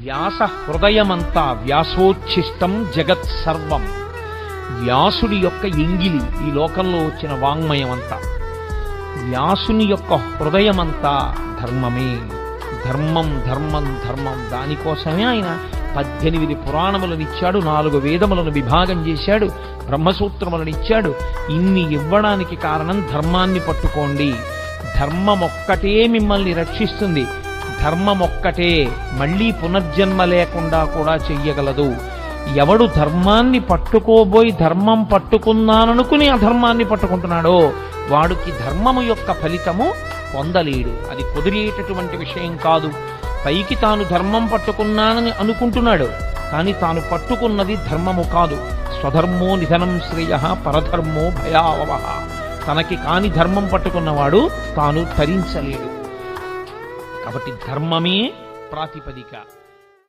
వ్యాస హృదయమంతా వ్యాసోచ్ఛిష్టం జగత్ సర్వం. వ్యాసుడి యొక్క ఎంగిలి ఈ లోకంలో వచ్చిన వాంగ్మయం అంతా వ్యాసుని యొక్క హృదయమంతా ధర్మమే. ధర్మం ధర్మం ధర్మం. దానికోసమే ఆయన పద్దెనిమిది పురాణములను ఇచ్చాడు నాలుగు వేదములను విభాగం చేశాడు బ్రహ్మసూత్రములను ఇచ్చాడు. ఇన్ని ఇవ్వడానికి కారణం ధర్మాన్ని పట్టుకోండి. ధర్మం ఒక్కటే మిమ్మల్ని రక్షిస్తుంది. ధర్మం ఒక్కటే మళ్ళీ పునర్జన్మ లేకుండా కూడా చెయ్యగలదు. ఎవడు ధర్మాన్ని పట్టుకోబోయి ధర్మం పట్టుకున్నాననుకుని అధర్మాన్ని పట్టుకుంటున్నాడో వాడికి ధర్మము యొక్క ఫలితము పొందలేడు. అది కుదిరేటటువంటి విషయం కాదు. పైకి తాను ధర్మం పట్టుకున్నానని అనుకుంటున్నాడు కానీ తాను పట్టుకున్నది ధర్మము కాదు. స్వధర్మో నిధనం శ్రేయ పరధర్మో భయావహ. తనకి కాని ధర్మం పట్టుకున్నవాడు తాను తరించలేడు కాబట్టి ధర్మమే ప్రాతిపదిక.